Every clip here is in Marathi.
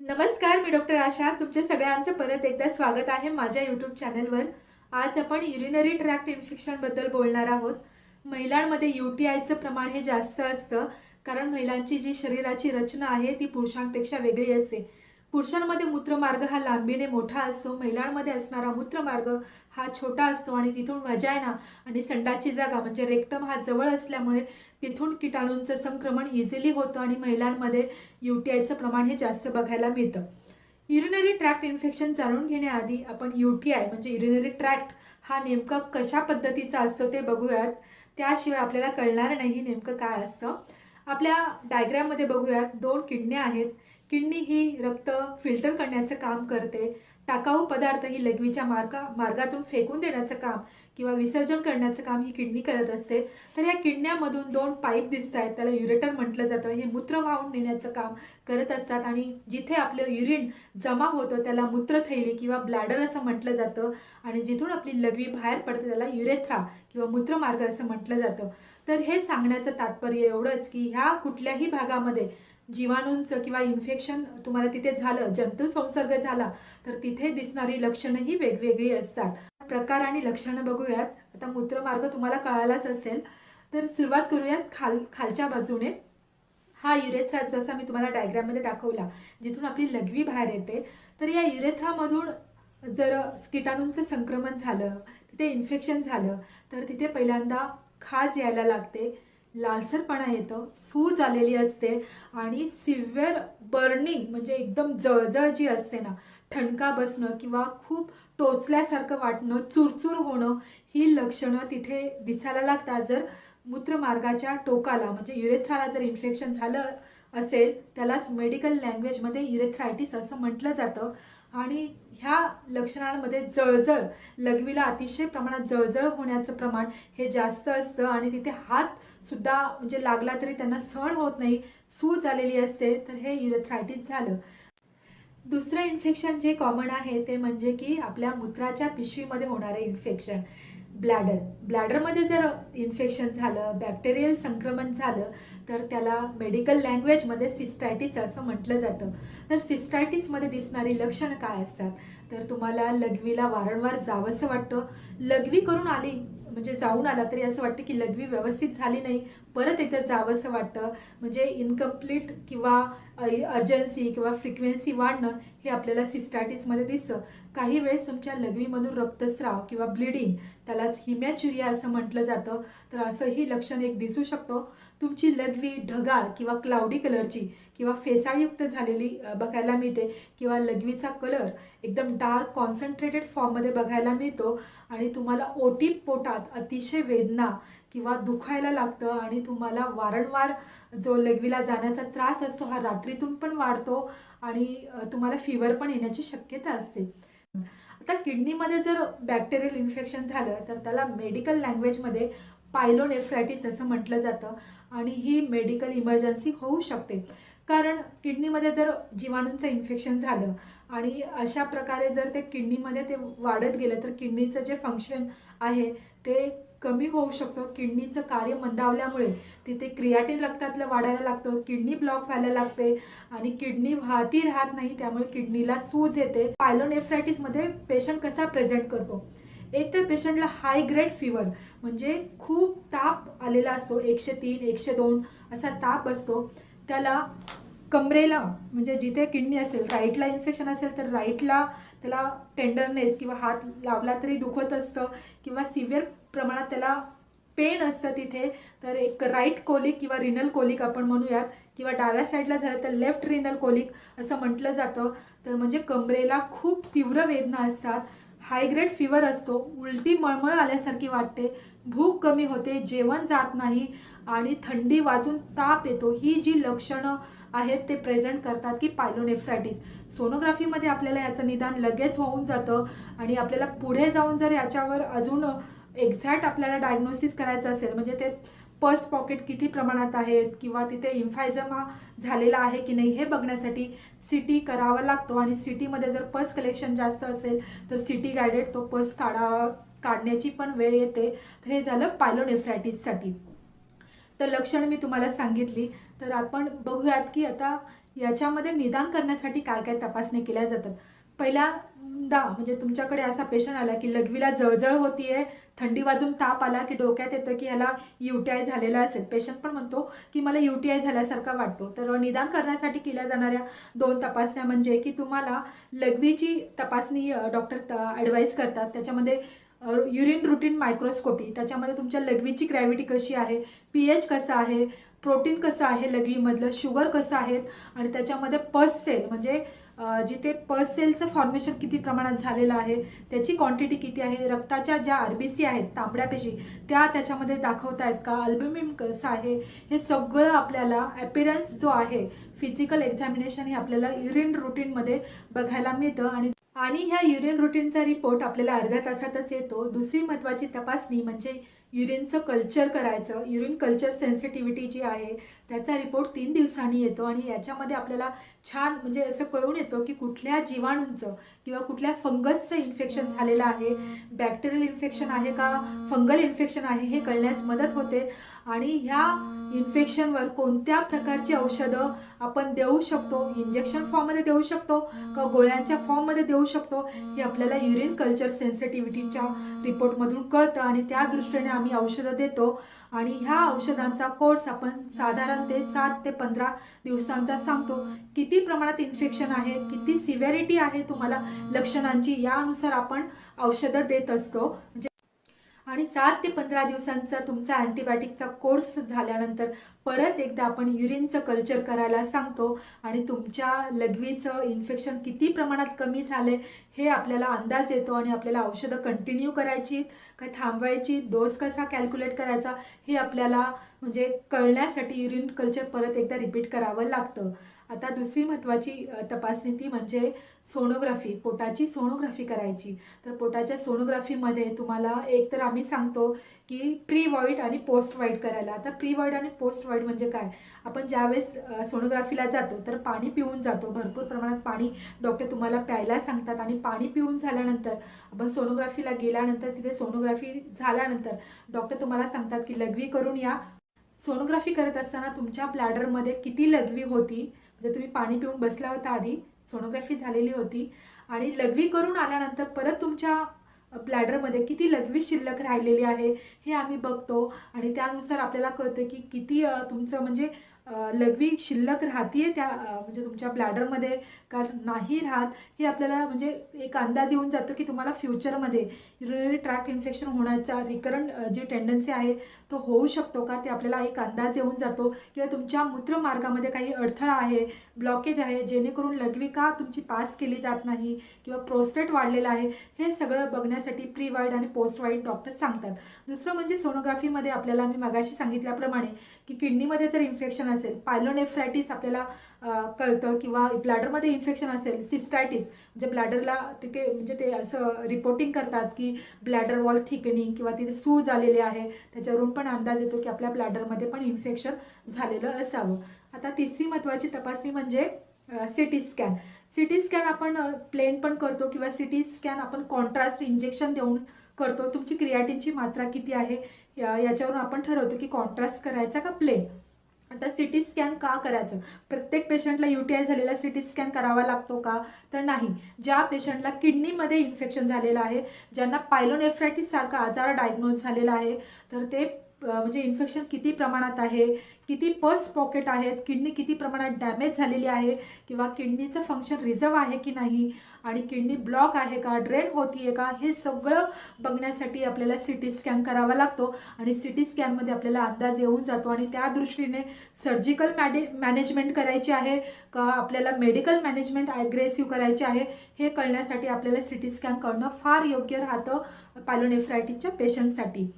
नमस्कार मी डॉक्टर आशा. तुमच्या सगळ्यांचं परत एकदा स्वागत आहे माझ्या यूट्यूब चॅनलवर आज आपण युरिनरी ट्रॅक्ट इन्फेक्शनबद्दल बोलणार आहोत. महिलांमध्ये यू टी आयचं प्रमाण हे जास्त असतं कारण महिलांची जी शरीराची रचना आहे ती पुरुषांपेक्षा वेगळी असते. पुरुषांमध्ये मूत्रमार्ग हा लांबीने मोठा असतो महिलांमध्ये असणारा मूत्रमार्ग हा छोटा असतो आणि तिथून वजायना आणि संडाची जागा म्हणजे रेक्टम हा जवळ असल्यामुळे तिथून किटाणूंचं संक्रमण इझिली होतं आणि महिलांमध्ये यू टी आयचं प्रमाण हे जास्त बघायला मिळतं. युरिनरी ट्रॅक्ट इन्फेक्शन जाणून घेण्याआधी आपण यू टी आय म्हणजे युरिनरी ट्रॅक्ट हा नेमका कशा पद्धतीचा असतो ते बघूयात. त्याशिवाय आपल्याला कळणार नाही नेमकं काय असतं. आपल्या डायग्राममध्ये बघूयात दोन किडण्या आहेत. किडनी ही रक्त फिल्टर करण्याचं काम करते. टाकाऊ पदार्थ ही लघवीच्या मार्गा मार्गातून फेकून देण्याचं काम किंवा विसर्जन करण्याचं काम ही किडनी करत असते. तर या किडण्यामधून दोन पाईप दिसत आहेत. त्याला युरेटर म्हटलं जातं. हे मूत्र वाहून नेण्याचं काम करत असतात आणि जिथे आपलं युरिन जमा होतं त्याला मूत्रथैली किंवा ब्लॅडर असं म्हटलं जातं. आणि जिथून आपली लघवी बाहेर पडते त्याला युरेथ्रा किंवा मूत्रमार्ग असं म्हटलं जातं. तर हे सांगण्याचं तात्पर्य एवढंच की ह्या कुठल्याही भागामध्ये जीवाणूंचं किंवा इन्फेक्शन तुम्हाला तिथे झालं जंतू संसर्ग झाला तर तिथे दिसणारी लक्षणंही वेगवेगळी असतात. प्रकार आणि लक्षणं बघूयात. आता मूत्रमार्ग तुम्हाला कळालाच असेल. तर सुरुवात करूयात खाल खालच्या बाजूने. हा युरेथ्रा जसा मी तुम्हाला डायग्राममध्ये दाखवला जिथून आपली लघवी बाहेर येते. तर या युरेथ्रामधून जर किटाणूंचं संक्रमण झालं तिथे इन्फेक्शन झालं तर तिथे पहिल्यांदा खाज यायला लागते. लालसरपणा येतं सूज आलेली असते आणि सिव्हिअर बर्निंग म्हणजे एकदम जळजळ जी असते ना ठणका बसणं किंवा खूप टोचल्यासारखं वाटणं चुरचूर होणं ही लक्षणं तिथे दिसायला लागतात. जर मूत्रमार्गाच्या टोकाला म्हणजे युरेथ्राला जर इन्फेक्शन झालं असेल त्यालाच मेडिकल लँग्वेजमध्ये युरेथ्रायटिस असं म्हटलं जातं. आणि ह्या लक्षणांमध्ये जळजळ लघवीला अतिशय प्रमाणात जळजळ होण्याचं प्रमाण हे जास्त असतं आणि तिथे हात सुद्धा म्हणजे लागला तरी त्यांना सहन होत नाही. सूज आलेली असते तर हे युरेथ्रायटिस झालं. दुसरं इन्फेक्शन जे कॉमन आहे ते म्हणजे की आपल्या मूत्राच्या पिशवीमध्ये होणारे इन्फेक्शन ब्लॅडर ब्लॅडरमध्ये जर इन्फेक्शन झालं बॅक्टेरियल संक्रमण झालं तर त्याला मेडिकल लँग्वेजमध्ये सिस्टायटिस असं म्हटलं जातं. तर सिस्टायटिसमध्ये दिसणारी लक्षणं काय असतात? तर तुम्हाला लघवीला वारंवार जावंसं वाटतं. लघवी करून आली म्हणजे जाऊन आला तरी असं वाटतं की लघवी व्यवस्थित झाली नाही परत इथं जावंसं वाटतं. म्हणजे इनकम्प्लीट किंवा अर्जन्सी किंवा फ्रिक्वेन्सी वाढणं हे आपल्याला सिस्टायटिसमध्ये दिसतं. काही वेळेस तुमच्या लघवीमधून रक्तस्राव किंवा ब्लिडिंग त्यालाच हिमॅच्युरिया असं म्हटलं जातं. तर असंही लक्षण एक दिसू शकतो. तुमची लघवी ढगाळ किंवा क्लाउडी कलरची किंवा फेसाळयुक्त झालेली बघायला मिळते. किंवा लघवीचा कलर एकदम डार्क कॉन्सन्ट्रेटेड फॉर्ममध्ये बघायला मिळतो आणि तुम्हाला ओटी पोटात अतिशय वेदना किंवा दुखायला लागतं आणि तुम्हाला वारंवार जो लघवीला जाण्याचा त्रास असतो हा रात्रीतून पण वाढतो आणि तुम्हाला फिवर पण येण्याची शक्यता असते. आता किडनीमध्ये जर बॅक्टेरियल इन्फेक्शन झालं तर त्याला मेडिकल लँग्वेजमध्ये पायलोनेफ्रायटिस असं म्हटलं जातं. आणि ही मेडिकल इमर्जन्सी होऊ शकते. कारण किडनीमध्ये जर जीवाणूंचं इन्फेक्शन झालं आणि अशा प्रकारे जर ते किडनीमध्ये ते वाढत गेलं तर किडनीचं जे फंक्शन आहे ते कमी होऊ शकतं. किडनीचं कार्य मंदावल्यामुळे तिथे क्रियाटिन रक्तातलं वाढायला लागतं किडनी ब्लॉक व्हायला लागते आणि किडनी वाहती राहत नाही त्यामुळे किडनीला सूज येते. पायलोनेफ्रायटिसमध्ये पेशंट कसा प्रेझेंट करतो? एक तर पेशंटला हाय ग्रेड फिवर म्हणजे खूप ताप आलेला असतो एकशे तीन एकशे दोन असा ताप असतो. त्याला कमरेला म्हणजे जिथे किडनी असेल राईटला इन्फेक्शन असेल तर राईटला त्याला टेंडरनेस किंवा हात लावला तरी दुखत असतं किंवा सिव्हिअर प्रमाणात त्याला पेन असतं तिथे. तर एक राईट कोलिक किंवा रिनल कोलिक आपण म्हणूयात किंवा डाव्या साईडला झालं तर लेफ्ट रिनल कोलिक असं म्हटलं जातं. तर म्हणजे कमरेला खूप तीव्र वेदना असतात. हायग्रेड फिवर असतो उलटी मळमळ आल्यासारखी वाटते भूक कमी होते जेवण जात नाही आणि थंडी वाजून ताप येतो. ही जी लक्षणं आहेत ते प्रेझेंट करतात की पायलोनेफ्रायटिस सोनोग्राफीमध्ये आपल्याला याचं निदान लगेच होऊन जातं आणि आपल्याला पुढे जाऊन जर याच्यावर अजून एक्झॅक्ट आपल्याला डायग्नोसिस करायचं असेल म्हणजे ते पर्स पॉकेट किती प्रमाणात आहेत किंवा तिथे इन्फायझमा झालेला आहे की नाही हे बघण्यासाठी सिटी करावा लागतो. आणि सिटीमध्ये जर पर्स कलेक्शन जास्त असेल तर सिटी गायडेड तो पर्स काढा काढण्याची पण वेळ येते. तर हे झालं पायलोनेफ्रायटिससाठी तर लक्षणं मी तुम्हाला सांगितली. तर आपण बघूयात की आता याच्यामध्ये निदान करण्यासाठी काय काय तपासणी केल्या जातात. दोनदा म्हणजे तुमच्याकडे असा पेशंट आला की लघवीला जळजळ होतीये थंडी वाजून ताप आला की डोक्यात येतं की ह्याला यू टी आय झालेला असेल. पेशंट पण म्हणतो की मला यू टी आय झाल्यासारखा वाटतो. तर निदान करण्यासाठी केल्या जाणाऱ्या दोन तपासण्या म्हणजे की तुम्हाला लघवीची तपासणी डॉक्टर ॲडवाईस करतात. त्याच्यामध्ये युरिन रुटीन मायक्रोस्कोपी त्याच्यामध्ये तुमच्या लघवीची ग्रॅव्हिटी कशी आहे पी एच कसं आहे प्रोटीन कसं आहे लघवीमधलं शुगर कसं आहेत आणि त्याच्यामध्ये पस सेल म्हणजे जिथे पस सेलचं फॉर्मेशन किती प्रमाणात झालेलं आहे त्याची क्वांटिटी किती आहे रक्ताच्या ज्या आर बी सी आहेत तांबड्या पेशी त्या त्याच्यामध्ये दाखवत आहेत का? अल्ब्युमिन कसं आहे? हे सगळं आपल्याला ॲपिरन्स जो आहे फिजिकल एक्झामिनेशन हे आपल्याला युरिन रुटीनमध्ये बघायला मिळतं आणि आणि ह्या युरिन रुटीनचा रिपोर्ट आपल्याला अर्ध्या तासातच येतो. दुसरी महत्त्वाची तपासणी म्हणजे युरिनचं कल्चर करायचं. युरिन कल्चर सेन्सिटिव्हिटी जी आहे त्याचा रिपोर्ट तीन दिवसांनी येतो आणि याच्यामध्ये आपल्याला छान म्हणजे असं कळून येतं की कुठल्या जीवाणूंचं किंवा कुठल्या फंगसचं इन्फेक्शन झालेलं आहे बॅक्टेरियल इन्फेक्शन आहे का फंगल इन्फेक्शन आहे हे कळण्यास मदत होते. आणि ह्या इन्फेक्शनवर कोणत्या प्रकारची औषधं आपण देऊ शकतो? इंजेक्शन फॉर्ममध्ये देऊ शकतो का गोळ्यांच्या फॉर्ममध्ये देऊ शकतो? हे आपल्याला युरिन कल्चर सेन्सिटिव्हिटीच्या रिपोर्टमधून कळतं आणि त्या दृष्टीने आम्ही औषधं देतो. आणि ह्या औषधांचा कोर्स आपण साधारण ते सात ते पंधरा दिवसांचा सांगतो. किती प्रमाणात इन्फेक्शन आहे किती सिव्हिरिटी आहे तुम्हाला लक्षणांची यानुसार आपण औषधं देत असतो. म्हणजे आणि सात ते पंधरा दिवसांचा तुमचा अँटीबायोटिकचा कोर्स झाल्यानंतर परत एकदा आपण युरिनचं कल्चर करायला सांगतो आणि तुमच्या लघवीचं इन्फेक्शन किती प्रमाणात कमी झाले हे आपल्याला अंदाज येतो आणि आपल्याला औषधं कंटिन्यू करायची का थांबवायची डोस कसा कॅल्क्युलेट करायचा हे आपल्याला म्हणजे कळण्यासाठी युरिन कल्चर परत एकदा रिपीट करावं लागतं. आता दुसरी महत्त्वाची तपासणी ती म्हणजे सोनोग्राफी पोटाची सोनोग्राफी करायची. तर पोटाच्या सोनोग्राफीमध्ये तुम्हाला एक तर आम्ही सांगतो की प्री वॉईड आणि पोस्ट वाईड करायला. आता प्री वॉईड आणि पोस्ट वाईड म्हणजे काय? आपण ज्यावेळेस सोनोग्राफीला जातो तर पाणी पिऊन जातो. भरपूर प्रमाणात पाणी डॉक्टर तुम्हाला प्यायला सांगतात आणि पाणी पिऊन झाल्यानंतर आपण सोनोग्राफीला गेल्यानंतर तिथे सोनोग्राफी झाल्यानंतर डॉक्टर तुम्हाला सांगतात की लघवी करून या. सोनोग्राफी करत असताना तुमच्या ब्लॅडरमध्ये किती लघवी होती? म्हणजे तुम्ही पाणी पिऊन बसला होता आधी सोनोग्राफी झालेली होती. आणि लघवी करून आल्यानंतर परत तुमच्या ब्लॅडरमध्ये किती लघवी शिल्लक राहिलेली आहे हे आम्ही बघतो. आणि त्यानुसार आपल्याला कळतं की किती तुमचं म्हणजे लघवी शिल्लक राहतीये त्या म्हणजे तुमच्या ब्लॅडरमध्ये का नाही राहत हे आपल्याला म्हणजे एक अंदाज येऊन जातो की तुम्हाला फ्युचरमध्ये युरिनरी ट्रॅक इन्फेक्शन होण्याचा रिकरंट जी टेंडन्सी आहे तो होऊ शकतो का? ते आपल्याला एक अंदाज येऊन जातो. किंवा तुमच्या मूत्रमार्गामध्ये काही अडथळा आहे ब्लॉकेज आहे जेणेकरून लघवी का तुमची पास केली जात नाही किंवा प्रोस्टेट वाढलेलं आहे हे सगळं बघण्यासाठी प्री वाईड आणि पोस्ट वाईड डॉक्टर सांगतात. दुसरं म्हणजे सोनोग्राफीमध्ये आपल्याला मी मगाशी सांगितल्याप्रमाणे की किडनीमध्ये जर इन्फेक्शन असेल. पायलोनेफ्रायटिस आपल्याला कळतं किंवा ब्लॅडरमध्ये इन्फेक्शन असेल सिस्टायटिस म्हणजे ब्लॅडरला तिथे म्हणजे ते असं रिपोर्टिंग करतात की ब्लॅडर वॉल थिकनिंग किंवा तिथे सूज आलेले आहे. त्याच्यावरून पण अंदाज येतो की आपल्या ब्लॅडरमध्ये पण इन्फेक्शन झालेलं असावं. आता तिसरी महत्त्वाची तपासणी म्हणजे C T scan C T scan आपण प्लेन पण करतो किंवा सी टी स्कॅन आपण कॉन्ट्रास्ट इंजेक्शन देऊन करतो. तुमची क्रियाटिनची मात्रा किती आहे? या- याच्यावरून आपण ठरवतो की कॉन्ट्रास्ट करायचा का प्लेन आता सी टी स्कॅन का करायचं? प्रत्येक पेशंटला यू टी आय झालेला सी टी स्कॅन करावा लागतो का? तर नाही. ज्या पेशंटला किडनीमध्ये इन्फेक्शन झालेलं आहे ज्यांना पायलोनेफ्रायटिससारखा आजार डायग्नोज झालेला आहे तर ते म्हणजे इन्फेक्शन किती प्रमाणात आहे किती पस पॉकेट आहेत किडनी किती प्रमाणात डॅमेज झालेली आहे किंवा किडनीचं फंक्शन रिझर्व आहे की नाही आणि किडनी ब्लॉक आहे का ड्रेन होतीये का हे सगळं बघण्यासाठी आपल्याला सी टी स्कॅन करावा लागतो. आणि सी टी स्कॅनमध्ये आपल्याला अंदाज येऊन जातो. आणि त्या दृष्टीने सर्जिकल मॅडे मॅनेजमेंट करायची आहे का आपल्याला मेडिकल मॅनेजमेंट ॲग्रेसिव्ह करायचे आहे हे कळण्यासाठी आपल्याला सी टी स्कॅन करणं फार योग्य राहतं पायलोनेफ्रायटिसच्या पेशंटसाठी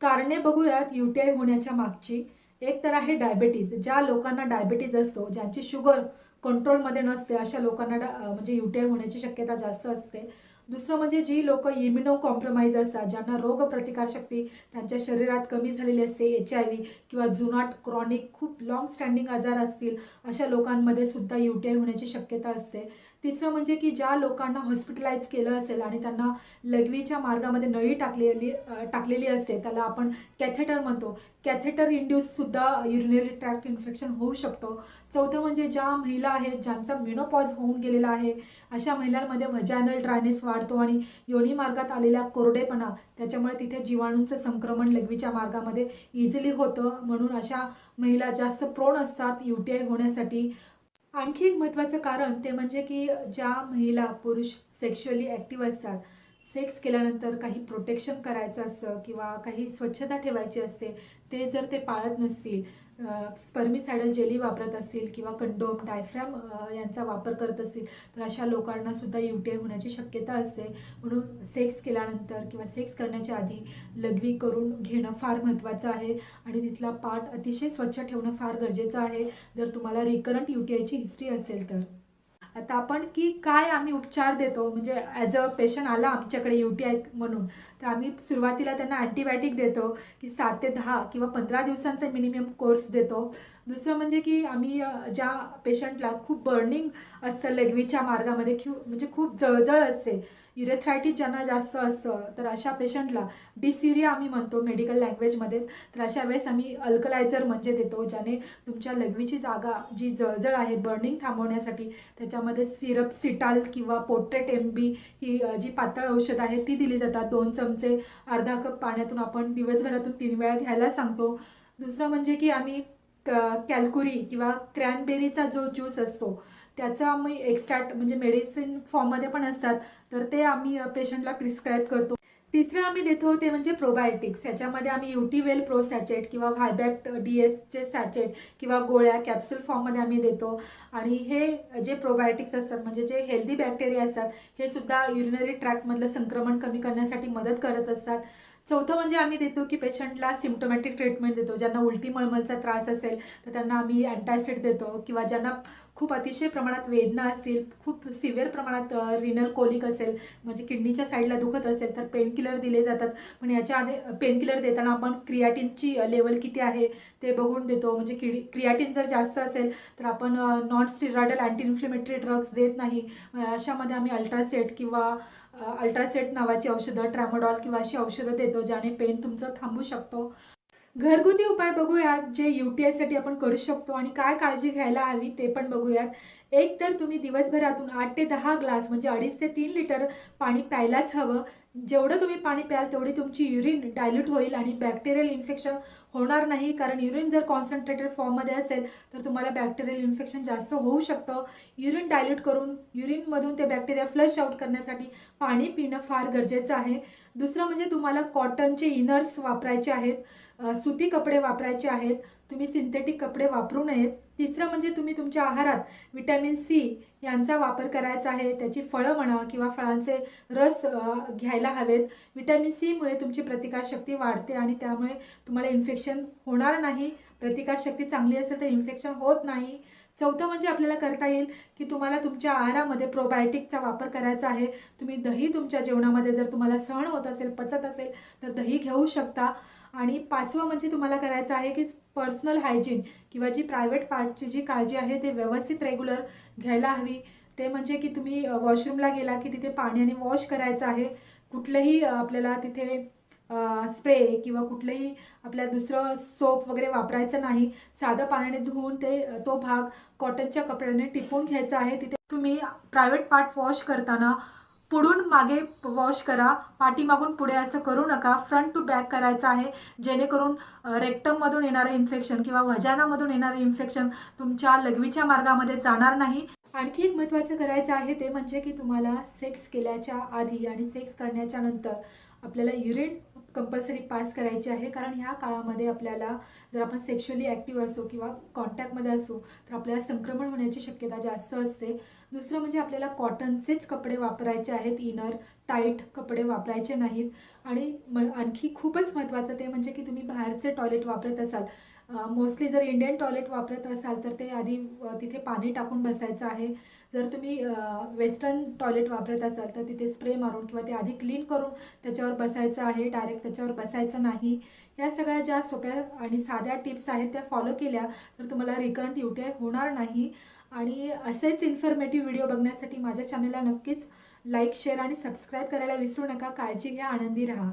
कारणे बघूयात यू टी आय होण्याच्या मागची. एक तर आहे डायबेटीज ज्या लोकांना डायबेटीज असतो ज्यांची शुगर कंट्रोलमध्ये नसते अशा लोकांना डा- म्हणजे यू टी आय होण्याची शक्यता जास्त असते. दुसरं म्हणजे जी लोक इम्युनो कॉम्प्रोमाइज असतात ज्यांना रोगप्रतिकारशक्ती त्यांच्या शरीरात कमी झालेली असते एच आय व्ही किंवा जुनाट क्रॉनिक खूप लॉंग स्टँडिंग आजार असतील अशा लोकांमध्ये सुद्धा यू टी आय होण्याची शक्यता असते. तिसरं म्हणजे की ज्या लोकांना हॉस्पिटलाइज केलं असेल आणि त्यांना लघवीच्या मार्गामध्ये नळी टाकलेली टाकलेली असते त्याला आपण कॅथेटर म्हणतो. कॅथेटर इंड्यूससुद्धा युरिनरी ट्रॅक्ट इन्फेक्शन होऊ शकतो. चौथं म्हणजे ज्या महिला आहेत ज्यांचा मेनोपॉज होऊन गेलेला आहे अशा महिलांमध्ये व्हजॅनल ड्रायनेस वाढतो आणि योनी मार्गात आलेल्या कोरडेपणा त्याच्यामुळे तिथे जीवाणूंचं संक्रमण लघवीच्या मार्गामध्ये इझिली होतं. म्हणून अशा महिला जास्त प्रोण असतात यू टी आय होण्यासाठी. आणखी एक महत्त्वाचं कारण ते म्हणजे की ज्या महिला पुरुष सेक्शुअली ॲक्टिव्ह असतात सेक्स केल्यानंतर काही प्रोटेक्शन करायचं असतं किंवा काही स्वच्छता ठेवायची असते ते जर ते पाळत नसतील स्पर्मिसायडल जेली वापरत असतील किंवा कंडोम डायफ्रॅम यांचा वापर करत असतील तर अशा लोकांना सुद्धा यू टी आय होण्याची शक्यता असते. म्हणून सेक्स केल्यानंतर किंवा सेक्स करण्याच्या आधी लघवी करून घेणं फार महत्त्वाचं आहे आणि तिथला पार्ट अतिशय स्वच्छ ठेवणं फार गरजेचं आहे. जर तुम्हाला रिकरंट यू टी आयची हिस्ट्री असेल तर. आता आपण की काय आम्ही उपचार देतो? म्हणजे ॲज अ पेशंट आला आमच्याकडे यू टी आय म्हणून. तर आम्ही सुरुवातीला त्यांना अँटीबायोटिक देतो की सात ते दहा किंवा पंधरा दिवसांचा मिनिमम कोर्स देतो. दुसरं म्हणजे की आम्ही ज्या पेशंटला खूप बर्निंग असतं लघवीच्या मार्गामध्ये क्यू म्हणजे खूप जळजळ असते युरेथ्रायटिस ज्यांना जास्त असतं तर अशा पेशंटला डिसिरिया आम्ही म्हणतो मेडिकल लँग्वेजमध्ये तर अशा वेळेस आम्ही अल्कलायझर म्हणजे देतो ज्याने तुमच्या लघवीची जागा जी जळजळ आहे बर्निंग थांबवण्यासाठी त्याच्यामध्ये सिरप सिटाल किंवा पोट्रेट एम बी ही जी पातळ औषध आहे ती दिली जातात. दोन चमचे अर्धा कप पाण्यातून आपण दिवसभरातून तीन वेळा घ्यायला सांगतो. दुसरं म्हणजे की आम्ही क- कॅल्कुरी किंवा क्रॅनबेरीचा जो ज्यूस असतो त्याचा आम्ही एक्स्ट्रॅक्ट म्हणजे मेडिसिन फॉर्ममध्ये पण असतात. तर ते आम्ही पेशंटला प्रिस्क्राईब करतो. तिसरं आम्ही देतो ते म्हणजे प्रोबायोटिक्स याच्यामध्ये आम्ही युटीवेल प्रो सॅचेट किंवा व्हायबॅक्ट डी एसचे सॅचेट किंवा गोळ्या कॅप्सूल फॉर्ममध्ये आम्ही देतो. आणि हे जे प्रोबायोटिक्स असतात म्हणजे जे हेल्दी बॅक्टेरिया असतात हे सुद्धा युरिनरी ट्रॅकमधलं संक्रमण कमी करण्यासाठी मदत करत असतात. चौथं म्हणजे आम्ही देतो की पेशंटला सिम्टोमॅटिक ट्रीटमेंट देतो. ज्यांना उलटी मळमलचा त्रास असेल तर त्यांना आम्ही अँटासिड देतो. किंवा ज्यांना खूप अतिशय प्रमाणात वेदना असतील खूप सिव्हिअर प्रमाणात रिनल कोलिक असेल म्हणजे किडनीच्या साईडला दुखत असेल तर पेनकिलर दिले जातात. पण याच्या आधी पेनकिलर देताना आपण क्रियाटिनची लेवल किती आहे ते बघून देतो. म्हणजे किडी क्रियाटिन जर जास्त असेल तर आपण non steroidal anti inflammatory drugs देत नाही. अशामध्ये आम्ही अल्ट्रासेट किंवा अल्ट्रासेट नावाची औषधं ट्रॅमोडॉल किंवा अशी औषधं देतो ज्याने पेन तुमचं थांबू शकतो. घरगुती उपाय बघूयात जे यू टी आयसाठी आपण करू शकतो आणि काय काळजी घ्यायला हवी ते पण बघूयात. एक तर तुम्ही दिवसभरातून आठ ते दहा ग्लास म्हणजे अडीच ते तीन लिटर पाणी प्यायलाच हवं. जेवढं तुम्ही पाणी प्याल तेवढी तुमची युरिन डायल्यूट होईल आणि बॅक्टेरियल इन्फेक्शन होणार नाही. कारण युरिन जर कॉन्सन्ट्रेटेड फॉर्ममध्ये असेल तर तुम्हाला बॅक्टेरियल इन्फेक्शन जास्त होऊ शकतं. युरिन डायल्यूट करून युरिनमधून ते बॅक्टेरिया फ्लश आउट करण्यासाठी पाणी पिणं फार गरजेचं आहे. दुसरं म्हणजे तुम्हाला कॉटनचे इनर्स वापरायचे आहेत सुती कपडे वापरायचे आहेत. तुम्ही सिंथेटिक कपडे वापरू नयेत. तिसरं म्हणजे तुम्ही तुमच्या आहारात विटॅमिन सी यांचा वापर करायचा आहे. त्याची फळं म्हणा किंवा फळांचे रस घ्यायला हवेत. विटॅमिन सीमुळे तुमची प्रतिकारशक्ती वाढते आणि त्यामुळे तुम्हाला इन्फेक्शन होणार नाही. प्रतिकारशक्ती चांगली असेल तर इन्फेक्शन होत नाही. चौथं म्हणजे आपल्याला करता येईल की तुम्हाला तुमच्या आहारामध्ये प्रोबायोटिकचा वापर करायचा आहे. तुम्ही दही तुमच्या जेवणामध्ये जर तुम्हाला सहन होत असेल पचत असेल तर दही घेऊ शकता. आणि पाचवं म्हणजे तुम्हाला करायचं आहे की पर्सनल हायजीन किंवा जी प्रायव्हेट पार्टची जी काळजी आहे ते व्यवस्थित रेग्युलर घ्यायला हवी. ते म्हणजे की तुम्ही वॉशरूमला गेला की तिथे पाण्याने वॉश करायचं आहे. कुठलंही आपल्याला तिथे स्प्रे किंवा कुठलंही आपल्या दुसरं सोप वगैरे वापरायचं नाही. साधं पाण्याने धुवून ते तो भाग कॉटनच्या कपड्याने टिपून घ्यायचा आहे. तिथे तुम्ही प्रायव्हेट पार्ट वॉश करताना पुढून मागे वॉश करा. पाठीमागून पुढे असं करू नका. फ्रंट टू बॅक करायचं आहे. जेणेकरून रेक्टममधून येणारं इन्फेक्शन किंवा वजानामधून येणारं इन्फेक्शन तुमच्या लघवीच्या मार्गामध्ये जाणार नाही. आणखी एक महत्त्वाचं करायचं आहे ते म्हणजे की तुम्हाला सेक्स केल्याच्या आधी आणि सेक्स करण्याच्या नंतर आपल्याला युरिन कंपल्सरी पास करायची आहे. कारण ह्या काळामध्ये आपल्याला जर आपण सेक्शुअली ॲक्टिव्ह असो किंवा कॉन्टॅक्टमध्ये असो तर आपल्याला संक्रमण होण्याची शक्यता जास्त असते. दुसरं म्हणजे आपल्याला कॉटनचेच कपडे वापरायचे आहेत. इनर टाईट कपडे वापरायचे नाहीत. आणि म आणखी खूपच महत्त्वाचं ते म्हणजे की तुम्ही बाहेरचे टॉयलेट वापरत असाल. मोस्टली जर इंडियन टॉयलेट वापरत असाल तर ते आधी तिथे पाणी टाकून बसायचं आहे. जर तुम्ही वेस्टर्न टॉयलेट वापरत असाल तर तिथे स्प्रे मारून किंवा ते आधी क्लीन करून त्याच्यावर बसायचं आहे. डायरेक्ट त्याच्यावर बसायचं नाही. या सगळ्या ज्या सोप्या आणि साध्या टिप्स आहेत त्या फॉलो केल्या तर तुम्हाला रिकरंट यू टी आय होणार नाही. आणि असेच इन्फॉर्मेटिव्ह व्हिडिओ बघण्यासाठी माझ्या चॅनलला नक्कीच लाईक शेअर आणि सबस्क्राईब करायला विसरू नका. काळजी घ्या आनंदी राहा.